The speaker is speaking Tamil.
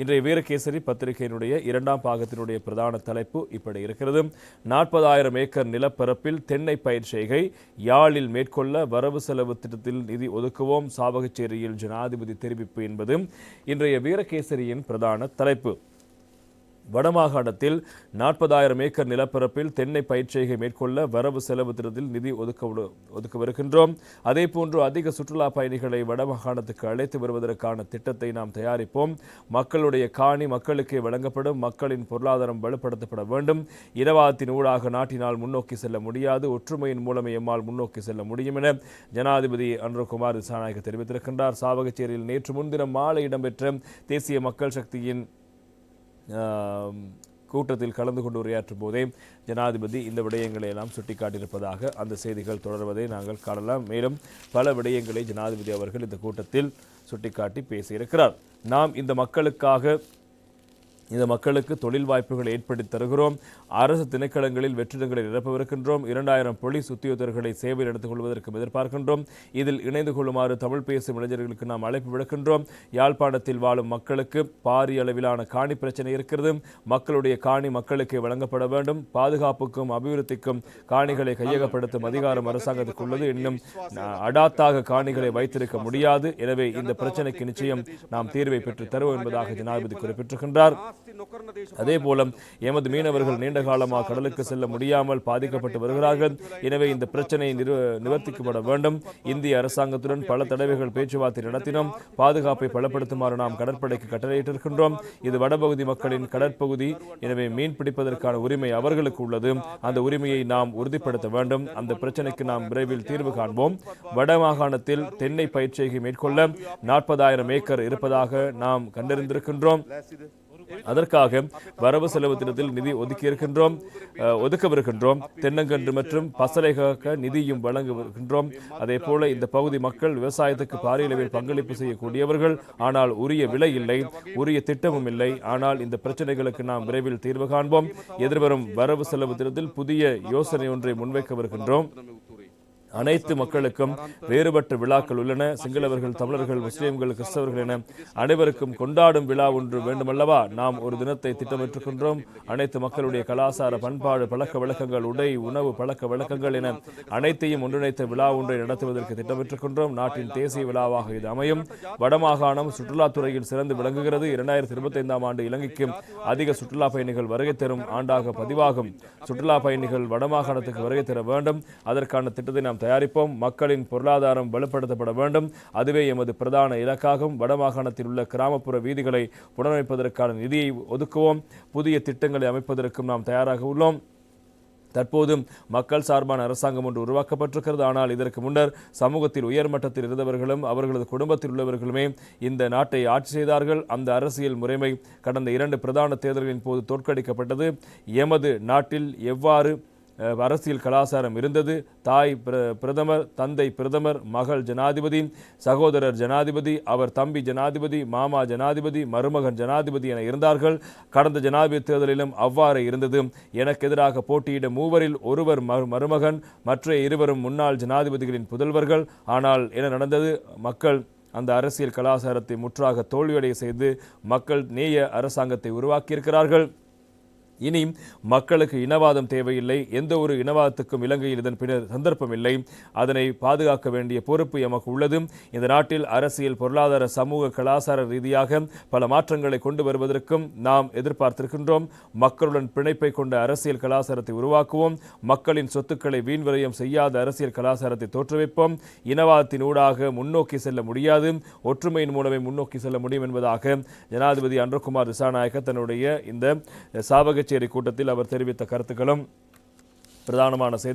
இன்றைய வீரகேசரி பத்திரிகையினுடைய இரண்டாம் பாகத்தினுடைய பிரதான தலைப்பு இப்படி இருக்கிறது. நாற்பதாயிரம் ஏக்கர் நிலப்பரப்பில் தென்னை பயிர் செய்கை யாழில் மேற்கொள்ள வரவு செலவு திட்டத்தில் நிதி ஒதுக்குவோம். சாவகச்சேரியில் ஜனாதிபதி தெரிவிப்பு என்பது இன்றைய வீரகேசரியின் பிரதான தலைப்பு. வடமாகாணத்தில் நாற்பதாயிரம் ஏக்கர் நிலப்பரப்பில் தென்னை பயிற்சியை மேற்கொள்ள வரவு செலவு திட்டத்தில் நிதி ஒதுக்க ஒதுக்கவிருக்கின்றோம் அதேபோன்று அதிக சுற்றுலா பயணிகளை வடமாகாணத்துக்கு அழைத்து வருவதற்கான திட்டத்தை நாம் தயாரிப்போம். மக்களுடைய காணி மக்களுக்கே வழங்கப்படும் மக்களின் பொருளாதாரம் வலுப்படுத்தப்பட வேண்டும். இனவாதத்தின் ஊடாக நாட்டினால் முன்னோக்கி செல்ல முடியாது ஒற்றுமையின் மூலமே எம்மால் முன்னோக்கி செல்ல முடியும் என ஜனாதிபதி அன்ரகுமார் விசாநாயக தெரிவித்திருக்கின்றார். சாவகச்சேரியில் நேற்று முன்தினம் மாலை இடம்பெற்ற தேசிய மக்கள் சக்தியின் கூட்டத்தில் கலந்து கொண்டு உரையாற்றும் போதே ஜனாதிபதி இந்த விடயங்களை எல்லாம் சுட்டிக்காட்டியிருப்பதாக அந்த செய்திகள் தொடர்வதை நாங்கள் காணலாம். மேலும் பல விடயங்களை ஜனாதிபதி அவர்கள் இந்த கூட்டத்தில் சுட்டிக்காட்டி பேசியிருக்கிறார். நாம் இந்த மக்களுக்காக இந்த மக்களுக்கு தொழில் வாய்ப்புகளை ஏற்படுத்தி தருகிறோம். அரசு திணைக்களங்களில் வெற்றிடங்களை நிரப்பவிருக்கின்றோம். இரண்டாயிரம் போலீஸ் உத்தியோகர்களை சேவையில் எடுத்துக் கொள்வதற்கும் எதிர்பார்க்கின்றோம். இதில் இணைந்து கொள்ளுமாறு தமிழ் பேசும் இளைஞர்களுக்கு நாம் அழைப்பு விடுக்கின்றோம். யாழ்ப்பாணத்தில் வாழும் மக்களுக்கு பாரிய அளவிலான காணி பிரச்சனை இருக்கிறது. மக்களுடைய காணி மக்களுக்கே வழங்கப்பட வேண்டும். பாதுகாப்புக்கும் அபிவிருத்திக்கும் காணிகளை கையகப்படுத்தும் அதிகாரம் அரசாங்கத்துக்கு உள்ளது இன்னும் அஹ், அடாத்தாக காணிகளை வைத்திருக்க முடியாது. எனவே இந்த பிரச்சனைக்கு நிச்சயம் நாம் தீர்வை பெற்று தருவோம் என்பதாக ஜனாதிபதி குறிப்பிட்டிருக்கின்றார். அதே போல எமது மீனவர்கள் நீண்ட காலமாக கடலுக்கு செல்ல முடியாமல் பாதிக்கப்பட்டு வருகிறார்கள். எனவே இந்த பிரச்சனை நிறு- நிவர்த்திக்கப்பட வேண்டும். இந்திய அரசாங்கத்துடன் பல தடவைகள் பேச்சுவார்த்தை நடத்தினோம். பாதுகாப்பை பலப்படுத்துமாறு நாம் கடற்படைக்கு கட்டளையிட்டிருக்கின்றோம். இது வடபகுதி மக்களின் கடற்பகுதி. எனவே மீன் பிடிப்பதற்கான உரிமை அவர்களுக்கு உள்ளது. அந்த உரிமையை நாம் உறுதிப்படுத்த வேண்டும். அந்த பிரச்சனைக்கு நாம் விரைவில் தீர்வு காண்போம். வடமாகாணத்தில் தென்னை பயிற்சியை மேற்கொள்ள நாற்பதாயிரம் ஏக்கர் இருப்பதாக நாம் கண்டறிந்திருக்கின்றோம். அதற்காக வரவு செலவு திட்டத்தில் நிதி ஒதுக்கியிருக்கின்றோம் ஒதுக்கவிருக்கின்றோம் தென்னங்கன்று மற்றும் பசலைகாக்க நிதியும் வழங்கவிருக்கின்றோம் அதே போல இந்த பகுதி மக்கள் விவசாயத்துக்கு பாரிய அளவில் பங்களிப்பு செய்யக்கூடியவர்கள். ஆனால் உரிய விலை இல்லை உரிய திட்டமும் இல்லை. ஆனால் இந்த பிரச்சனைகளுக்கு நாம் விரைவில் தீர்வு காண்போம். எதிர்வரும் வரவு செலவு திட்டத்தில் புதிய யோசனை ஒன்றை முன்வைக்கவிருக்கின்றோம். அனைத்து மக்களுக்கும் வேறுபட்ட விழாக்கள் உள்ளன. சிங்களவர்கள் தமிழர்கள் முஸ்லீம்கள் கிறிஸ்தவர்கள் என அனைவருக்கும் கொண்டாடும் விழா ஒன்று வேண்டுமல்லவா? நாம் ஒரு தினத்தை திட்டமிட்டிருக்கின்றோம். அனைத்து மக்களுடைய கலாசார பண்பாடு பழக்க வழக்கங்கள் உடை உணவு பழக்க வழக்கங்கள் என அனைத்தையும் ஒன்றிணைத்த விழா ஒன்றை நடத்துவதற்கு திட்டமிட்டிருக்கின்றோம். நாட்டின் தேசிய விழாவாக இது அமையும். வடமாகாணம் சுற்றுலாத்துறையில் சிறந்து விளங்குகிறது. இரண்டாயிரத்தி இருபத்தைந்தாம் ஆண்டு இலங்கைக்கு அதிக சுற்றுலா பயணிகள் வருகை தரும் ஆண்டாக பதிவாகும். சுற்றுலா பயணிகள் வடமாகாணத்துக்கு வருகை தர வேண்டும். அதற்கான திட்டத்தை நாம் தயாரிப்போம் மக்களின் பொருளாதாரம் வலுப்படுத்தப்பட வேண்டும். அதுவே எமது பிரதான இலக்காகும். வடமாகாணத்தில் உள்ள கிராமப்புற வீதிகளை புனரமைப்பதற்கான நிதியை ஒதுக்குவோம். புதிய திட்டங்களை அமைப்பதற்கும் நாம் தயாராக உள்ளோம். தற்போதும் மக்கள் சார்பான அரசாங்கம் ஒன்று உருவாக்கப்பட்டிருக்கிறது. ஆனால் இதற்கு முன்னர் சமூகத்தில் உயர்மட்டத்தில் இருந்தவர்களும் அவர்களது குடும்பத்தில் உள்ளவர்களுமே இந்த நாட்டை ஆட்சி செய்தார்கள். அந்த அரசியல் முறைமை கடந்த இரண்டு பிரதான தேர்தல்களின் போது தோற்கடிக்கப்பட்டது. எமது நாட்டில் எவ்வாறு அரசியல் கலாச்சாரம் இருந்தது. தாய் பிர- பிரதமர் தந்தை பிரதமர் மகள் ஜனாதிபதி சகோதரர் ஜனாதிபதி அவர் தம்பி ஜனாதிபதி மாமா ஜனாதிபதி மருமகன் ஜனாதிபதி என இருந்தார்கள். கடந்த ஜனாதிபதி தேர்தலிலும் அவ்வாறு இருந்தது. எனக்கு எதிராக போட்டியிட மூவரில் ஒருவர் மரு- மருமகன் மற்ற இருவரும் முன்னாள் ஜனாதிபதிகளின் புதல்வர்கள். ஆனால் என்ன நடந்தது? மக்கள் அந்த அரசியல் கலாச்சாரத்தை முற்றாக தோல்வியடைய செய்து மக்கள் நேய அரசாங்கத்தை உருவாக்கியிருக்கிறார்கள். இனி மக்களுக்கு இனவாதம் தேவையில்லை எந்த ஒரு இனவாதத்துக்கும் இலங்கையில் இதன் பின்னர் சந்தர்ப்பம் இல்லை அதனை பாதுகாக்க வேண்டிய பொறுப்பு எமக்கு உள்ளது. இந்த நாட்டில் அரசியல் பொருளாதார சமூக கலாச்சார ரீதியாக பல மாற்றங்களை கொண்டு வருவதற்கும் நாம் எதிர்பார்த்திருக்கின்றோம். மக்களுடன் பிணைப்பை கொண்ட அரசியல் கலாச்சாரத்தை உருவாக்குவோம். மக்களின் சொத்துக்களை வீண்விரயம் செய்யாத அரசியல் கலாச்சாரத்தை தோற்றுவிப்போம். இனவாதத்தின் ஊடாக முன்னோக்கி செல்ல முடியாது. ஒற்றுமையின் மூலமே முன்னோக்கி செல்ல முடியும் என்பதாக ஜனாதிபதி அன்றகுமார் திசாநாயக்க தன்னுடைய இந்த கச்சேரி கூட்டத்தில் அவர் தெரிவித்த கருத்துக்களும் பிரதானமான செய்தி.